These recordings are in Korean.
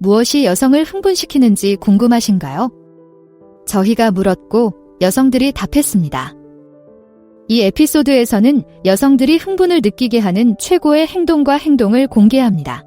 무엇이 여성을 흥분시키는지 궁금하신가요? 저희가 물었고 여성들이 답했습니다. 이 에피소드에서는 여성들이 흥분을 느끼게 하는 최고의 행동과 행동을 공개합니다.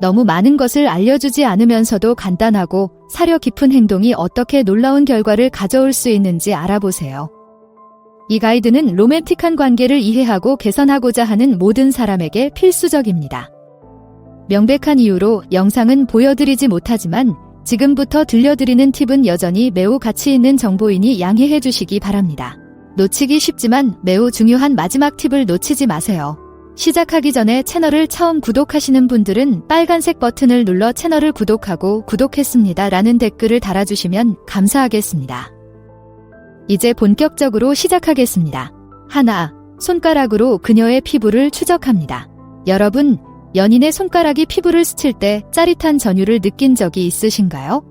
너무 많은 것을 알려주지 않으면서도 간단하고 사려 깊은 행동이 어떻게 놀라운 결과를 가져올 수 있는지 알아보세요. 이 가이드는 로맨틱한 관계를 이해하고 개선하고자 하는 모든 사람에게 필수적입니다. 명백한 이유로 영상은 보여드리지 못하지만 지금부터 들려드리는 팁은 여전히 매우 가치 있는 정보이니 양해해 주시기 바랍니다. 놓치기 쉽지만 매우 중요한 마지막 팁을 놓치지 마세요. 시작하기 전에 채널을 처음 구독하시는 분들은 빨간색 버튼을 눌러 채널을 구독하고 구독했습니다 라는 댓글을 달아주시면 감사하겠습니다. 이제 본격적으로 시작하겠습니다. 하나, 손가락으로 그녀의 피부를 추적합니다. 여러분, 연인의 손가락이 피부를 스칠 때 짜릿한 전율을 느낀 적이 있으신가요?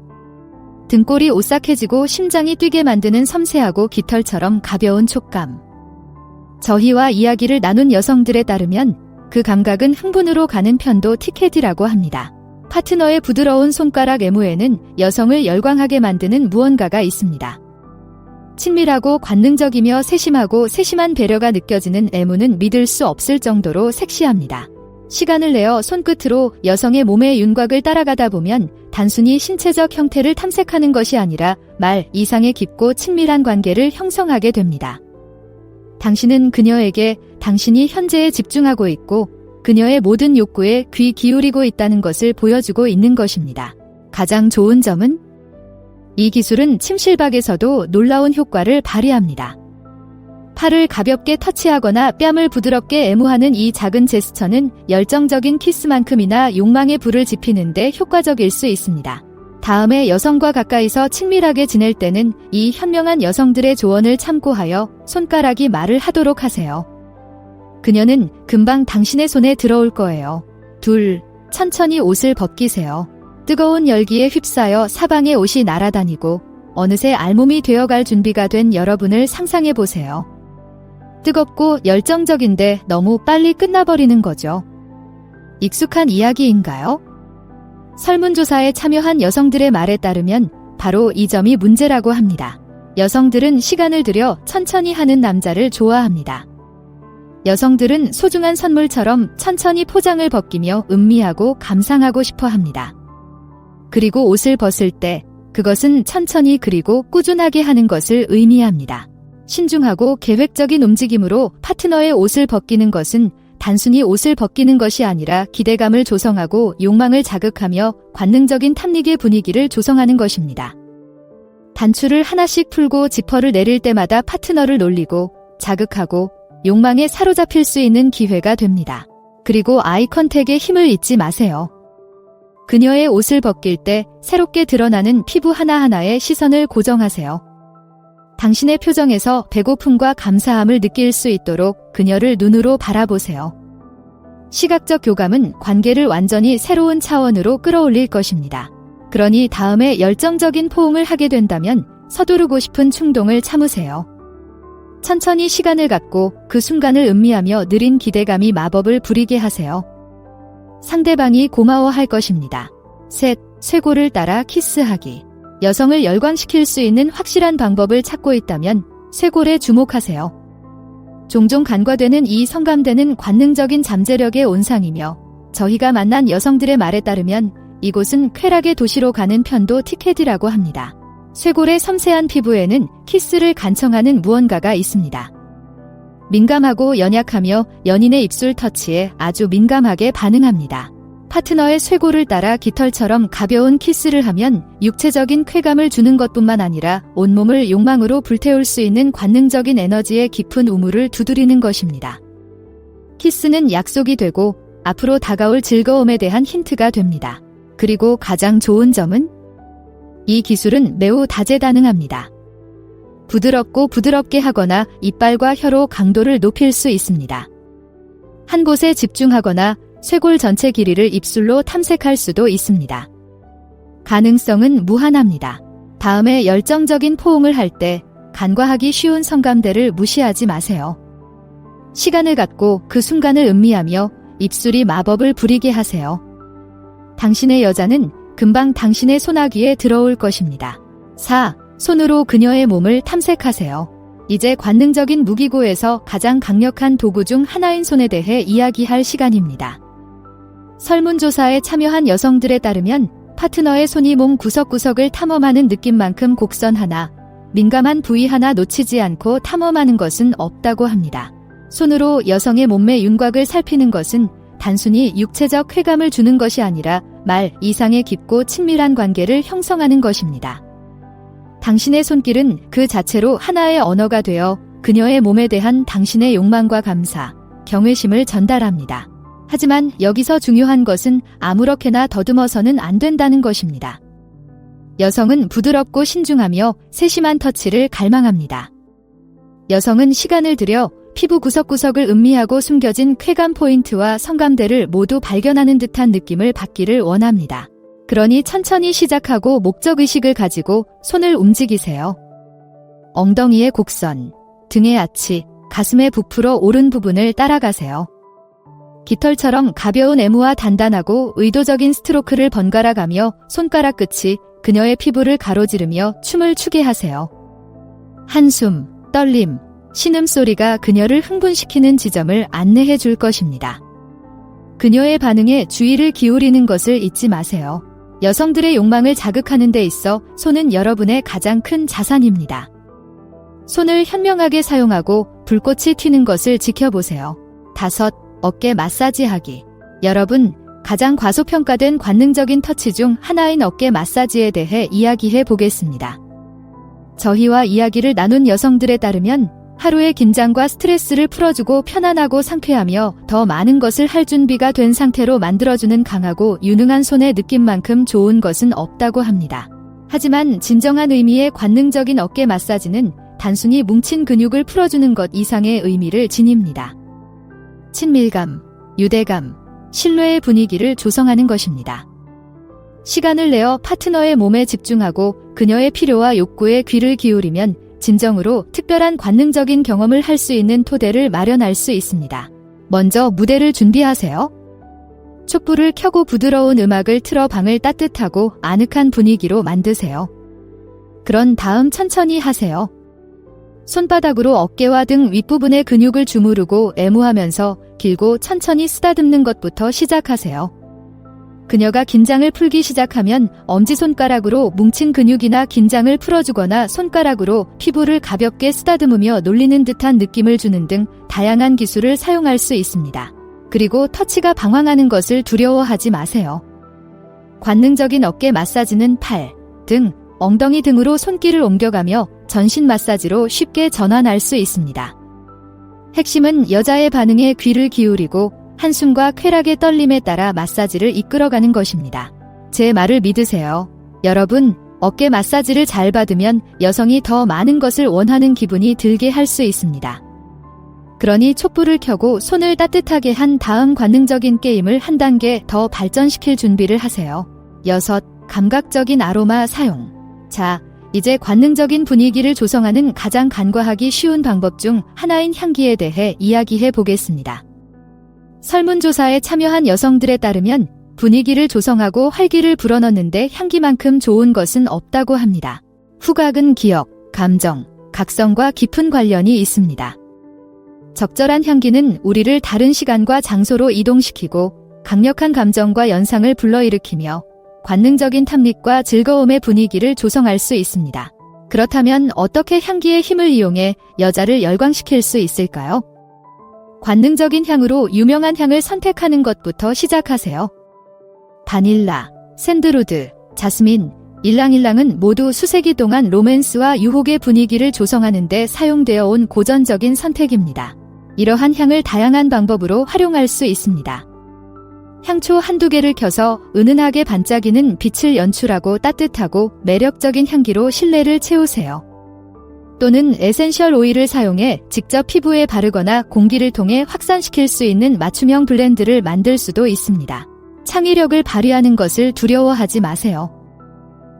등골이 오싹해지고 심장이 뛰게 만드는 섬세하고 깃털처럼 가벼운 촉감. 저희와 이야기를 나눈 여성들에 따르면 그 감각은 흥분으로 가는 편도 티켓이라고 합니다. 파트너의 부드러운 손가락 애무에는 여성을 열광하게 만드는 무언가가 있습니다. 친밀하고 관능적이며 세심하고 세심한 배려가 느껴지는 애무는 믿을 수 없을 정도로 섹시합니다. 시간을 내어 손끝으로 여성의 몸의 윤곽을 따라가다 보면 단순히 신체적 형태를 탐색하는 것이 아니라 말 이상의 깊고 친밀한 관계를 형성하게 됩니다. 당신은 그녀에게 당신이 현재에 집중하고 있고 그녀의 모든 욕구에 귀 기울이고 있다는 것을 보여주고 있는 것입니다. 가장 좋은 점은 이 기술은 침실박에서도 놀라운 효과를 발휘합니다. 팔을 가볍게 터치하거나 뺨을 부드럽게 애무하는 이 작은 제스처는 열정적인 키스만큼이나 욕망의 불을 지피는데 효과적일 수 있습니다. 다음에 여성과 가까이서 친밀하게 지낼 때는 이 현명한 여성들의 조언을 참고하여 손가락이 말을 하도록 하세요. 그녀는 금방 당신의 손에 들어올 거예요. 둘, 천천히 옷을 벗기세요. 뜨거운 열기에 휩싸여 사방에 옷이 날아다니고 어느새 알몸이 되어갈 준비가 된 여러분을 상상해 보세요. 뜨겁고 열정적인데 너무 빨리 끝나버리는 거죠. 익숙한 이야기인가요? 설문조사에 참여한 여성들의 말에 따르면 바로 이 점이 문제라고 합니다. 여성들은 시간을 들여 천천히 하는 남자를 좋아합니다. 여성들은 소중한 선물처럼 천천히 포장을 벗기며 음미하고 감상하고 싶어 합니다. 그리고 옷을 벗을 때 그것은 천천히 그리고 꾸준하게 하는 것을 의미합니다. 신중하고 계획적인 움직임으로 파트너의 옷을 벗기는 것은 단순히 옷을 벗기는 것이 아니라 기대감을 조성하고 욕망을 자극하며 관능적인 탐닉의 분위기를 조성하는 것입니다. 단추를 하나씩 풀고 지퍼를 내릴 때마다 파트너를 놀리고 자극하고 욕망에 사로잡힐 수 있는 기회가 됩니다. 그리고 아이 컨택에 힘을 잊지 마세요. 그녀의 옷을 벗길 때 새롭게 드러나는 피부 하나하나에 시선을 고정하세요. 당신의 표정에서 배고픔과 감사함을 느낄 수 있도록 그녀를 눈으로 바라보세요. 시각적 교감은 관계를 완전히 새로운 차원으로 끌어올릴 것입니다. 그러니 다음에 열정적인 포옹을 하게 된다면 서두르고 싶은 충동을 참으세요. 천천히 시간을 갖고 그 순간을 음미하며 느린 기대감이 마법을 부리게 하세요. 상대방이 고마워할 것입니다. 셋, 쇄골을 따라 키스하기. 여성을 열광시킬 수 있는 확실한 방법을 찾고 있다면 쇄골에 주목하세요. 종종 간과되는 이 성감대는 관능적인 잠재력의 온상이며 저희가 만난 여성들의 말에 따르면 이곳은 쾌락의 도시로 가는 편도 티켓이라고 합니다. 쇄골의 섬세한 피부에는 키스를 간청하는 무언가가 있습니다. 민감하고 연약하며 연인의 입술 터치에 아주 민감하게 반응합니다. 파트너의 쇄골을 따라 깃털처럼 가벼운 키스를 하면 육체적인 쾌감을 주는 것뿐만 아니라 온몸을 욕망으로 불태울 수 있는 관능적인 에너지의 깊은 우물을 두드리는 것입니다. 키스는 약속이 되고 앞으로 다가올 즐거움에 대한 힌트가 됩니다. 그리고 가장 좋은 점은 이 기술은 매우 다재다능합니다. 부드럽고 부드럽게 하거나 이빨과 혀로 강도를 높일 수 있습니다. 한 곳에 집중하거나 쇄골 전체 길이를 입술로 탐색할 수도 있습니다. 가능성은 무한합니다. 다음에 열정적인 포옹을 할 때 간과하기 쉬운 성감대를 무시하지 마세요. 시간을 갖고 그 순간을 음미하며 입술이 마법을 부리게 하세요. 당신의 여자는 금방 당신의 손아귀에 들어올 것입니다. 4. 손으로 그녀의 몸을 탐색하세요. 이제 관능적인 무기고에서 가장 강력한 도구 중 하나인 손에 대해 이야기할 시간입니다. 설문조사에 참여한 여성들에 따르면 파트너의 손이 몸 구석구석을 탐험하는 느낌만큼 곡선 하나, 민감한 부위 하나 놓치지 않고 탐험하는 것은 없다고 합니다. 손으로 여성의 몸매 윤곽을 살피는 것은 단순히 육체적 쾌감을 주는 것이 아니라 말 이상의 깊고 친밀한 관계를 형성하는 것입니다. 당신의 손길은 그 자체로 하나의 언어가 되어 그녀의 몸에 대한 당신의 욕망과 감사, 경외심을 전달합니다. 하지만 여기서 중요한 것은 아무렇게나 더듬어서는 안 된다는 것입니다. 여성은 부드럽고 신중하며 세심한 터치를 갈망합니다. 여성은 시간을 들여 피부 구석구석을 음미하고 숨겨진 쾌감 포인트와 성감대를 모두 발견하는 듯한 느낌을 받기를 원합니다. 그러니 천천히 시작하고 목적의식을 가지고 손을 움직이세요. 엉덩이의 곡선, 등의 아치, 가슴의 부풀어 오른 부분을 따라가세요. 깃털처럼 가벼운 애무와 단단하고 의도적인 스트로크를 번갈아 가며 손가락 끝이 그녀의 피부를 가로지르며 춤을 추게 하세요. 한숨, 떨림, 신음소리가 그녀를 흥분시키는 지점을 안내해 줄 것입니다. 그녀의 반응에 주의를 기울이는 것을 잊지 마세요. 여성들의 욕망을 자극하는 데 있어 손은 여러분의 가장 큰 자산입니다. 손을 현명하게 사용하고 불꽃이 튀는 것을 지켜보세요. 다섯, 어깨 마사지하기. 여러분, 가장 과소평가된 관능적인 터치 중 하나인 어깨 마사지에 대해 이야기해 보겠습니다. 저희와 이야기를 나눈 여성들에 따르면 하루의 긴장과 스트레스를 풀어주고 편안하고 상쾌하며 더 많은 것을 할 준비가 된 상태로 만들어주는 강하고 유능한 손의 느낌만큼 좋은 것은 없다고 합니다. 하지만 진정한 의미의 관능적인 어깨 마사지는 단순히 뭉친 근육을 풀어주는 것 이상의 의미를 지닙니다. 친밀감, 유대감, 신뢰의 분위기를 조성하는 것입니다. 시간을 내어 파트너의 몸에 집중하고 그녀의 필요와 욕구에 귀를 기울이면 진정으로 특별한 관능적인 경험을 할 수 있는 토대를 마련할 수 있습니다. 먼저 무대를 준비하세요. 촛불을 켜고 부드러운 음악을 틀어 방을 따뜻하고 아늑한 분위기로 만드세요. 그런 다음 천천히 하세요. 손바닥으로 어깨와 등 윗부분의 근육을 주무르고 애무하면서 길고 천천히 쓰다듬는 것부터 시작하세요. 그녀가 긴장을 풀기 시작하면 엄지손가락으로 뭉친 근육이나 긴장을 풀어주거나 손가락으로 피부를 가볍게 쓰다듬으며 놀리는 듯한 느낌을 주는 등 다양한 기술을 사용할 수 있습니다. 그리고 터치가 방황하는 것을 두려워하지 마세요. 관능적인 어깨 마사지는 팔, 등, 엉덩이 등으로 손길을 옮겨가며 전신 마사지로 쉽게 전환할 수 있습니다. 핵심은 여자의 반응에 귀를 기울이고 한숨과 쾌락의 떨림에 따라 마사지를 이끌어가는 것입니다. 제 말을 믿으세요. 여러분, 어깨 마사지를 잘 받으면 여성이 더 많은 것을 원하는 기분이 들게 할 수 있습니다. 그러니 촛불을 켜고 손을 따뜻하게 한 다음 관능적인 게임을 한 단계 더 발전시킬 준비를 하세요. 여섯, 감각적인 아로마 사용. 자, 이제 관능적인 분위기를 조성하는 가장 간과하기 쉬운 방법 중 하나인 향기에 대해 이야기해 보겠습니다. 설문조사에 참여한 여성들에 따르면 분위기를 조성하고 활기를 불어넣는데 향기만큼 좋은 것은 없다고 합니다. 후각은 기억, 감정, 각성과 깊은 관련이 있습니다. 적절한 향기는 우리를 다른 시간과 장소로 이동시키고 강력한 감정과 연상을 불러일으키며 관능적인 탐닉과 즐거움의 분위기를 조성할 수 있습니다. 그렇다면 어떻게 향기의 힘을 이용해 여자를 열광시킬 수 있을까요? 관능적인 향으로 유명한 향을 선택하는 것부터 시작하세요. 바닐라, 샌드루드, 자스민, 일랑일랑은 모두 수세기 동안 로맨스와 유혹의 분위기를 조성하는데 사용되어 온 고전적인 선택입니다. 이러한 향을 다양한 방법으로 활용할 수 있습니다. 향초 한두 개를 켜서 은은하게 반짝이는 빛을 연출하고 따뜻하고 매력적인 향기로 실내를 채우세요. 또는 에센셜 오일을 사용해 직접 피부에 바르거나 공기를 통해 확산시킬 수 있는 맞춤형 블렌드를 만들 수도 있습니다. 창의력을 발휘하는 것을 두려워하지 마세요.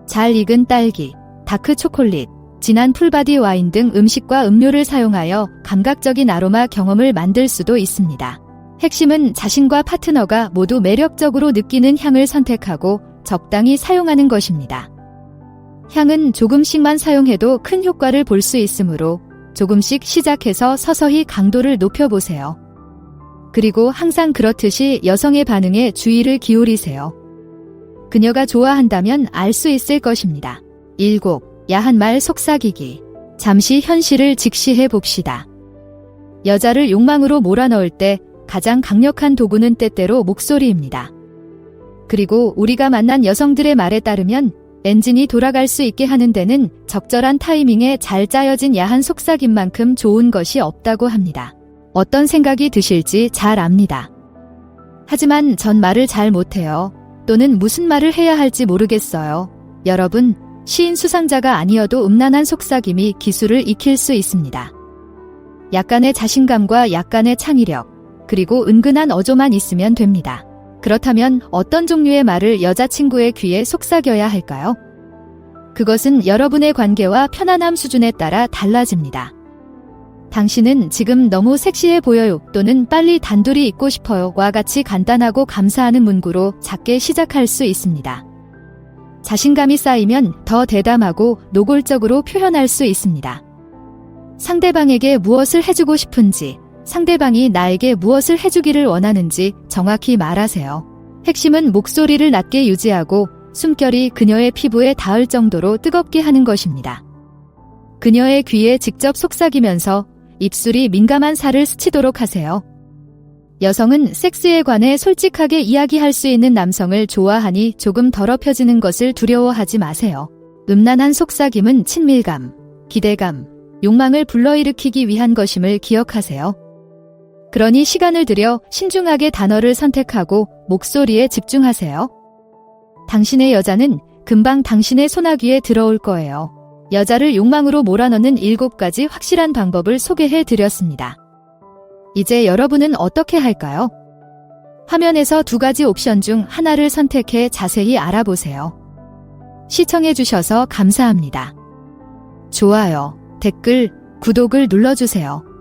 잘 익은 딸기, 다크 초콜릿, 진한 풀바디 와인 등 음식과 음료를 사용하여 감각적인 아로마 경험을 만들 수도 있습니다. 핵심은 자신과 파트너가 모두 매력적으로 느끼는 향을 선택하고 적당히 사용하는 것입니다. 향은 조금씩만 사용해도 큰 효과를 볼 수 있으므로 조금씩 시작해서 서서히 강도를 높여보세요. 그리고 항상 그렇듯이 여성의 반응에 주의를 기울이세요. 그녀가 좋아한다면 알 수 있을 것입니다. 7. 야한 말 속삭이기. 잠시 현실을 직시해 봅시다. 여자를 욕망으로 몰아넣을 때 가장 강력한 도구는 때때로 목소리입니다. 그리고 우리가 만난 여성들의 말에 따르면 엔진이 돌아갈 수 있게 하는 데는 적절한 타이밍에 잘 짜여진 야한 속삭임 만큼 좋은 것이 없다고 합니다. 어떤 생각이 드실지 잘 압니다. 하지만 전 말을 잘 못해요. 또는 무슨 말을 해야 할지 모르겠어요. 여러분, 시인 수상자가 아니어도 음란한 속삭임이 기술을 익힐 수 있습니다. 약간의 자신감과 약간의 창의력, 그리고 은근한 어조만 있으면 됩니다. 그렇다면 어떤 종류의 말을 여자친구의 귀에 속삭여야 할까요? 그것은 여러분의 관계와 편안함 수준에 따라 달라집니다. 당신은 지금 너무 섹시해 보여요 또는 빨리 단둘이 있고 싶어요와 같이 간단하고 감사하는 문구로 작게 시작할 수 있습니다. 자신감이 쌓이면 더 대담하고 노골적으로 표현할 수 있습니다. 상대방에게 무엇을 해주고 싶은지, 상대방이 나에게 무엇을 해주기를 원하는지 정확히 말하세요. 핵심은 목소리를 낮게 유지하고 숨결이 그녀의 피부에 닿을 정도로 뜨겁게 하는 것입니다. 그녀의 귀에 직접 속삭이면서 입술이 민감한 살을 스치도록 하세요. 여성은 섹스에 관해 솔직하게 이야기할 수 있는 남성을 좋아하니 조금 더럽혀지는 것을 두려워하지 마세요. 음란한 속삭임은 친밀감, 기대감, 욕망을 불러일으키기 위한 것임을 기억하세요. 그러니 시간을 들여 신중하게 단어를 선택하고 목소리에 집중하세요. 당신의 여자는 금방 당신의 소나귀에 들어올 거예요. 여자를 욕망으로 몰아넣는 7가지 확실한 방법을 소개해 드렸습니다. 이제 여러분은 어떻게 할까요? 화면에서 두 가지 옵션 중 하나를 선택해 자세히 알아보세요. 시청해 주셔서 감사합니다. 좋아요, 댓글, 구독을 눌러주세요.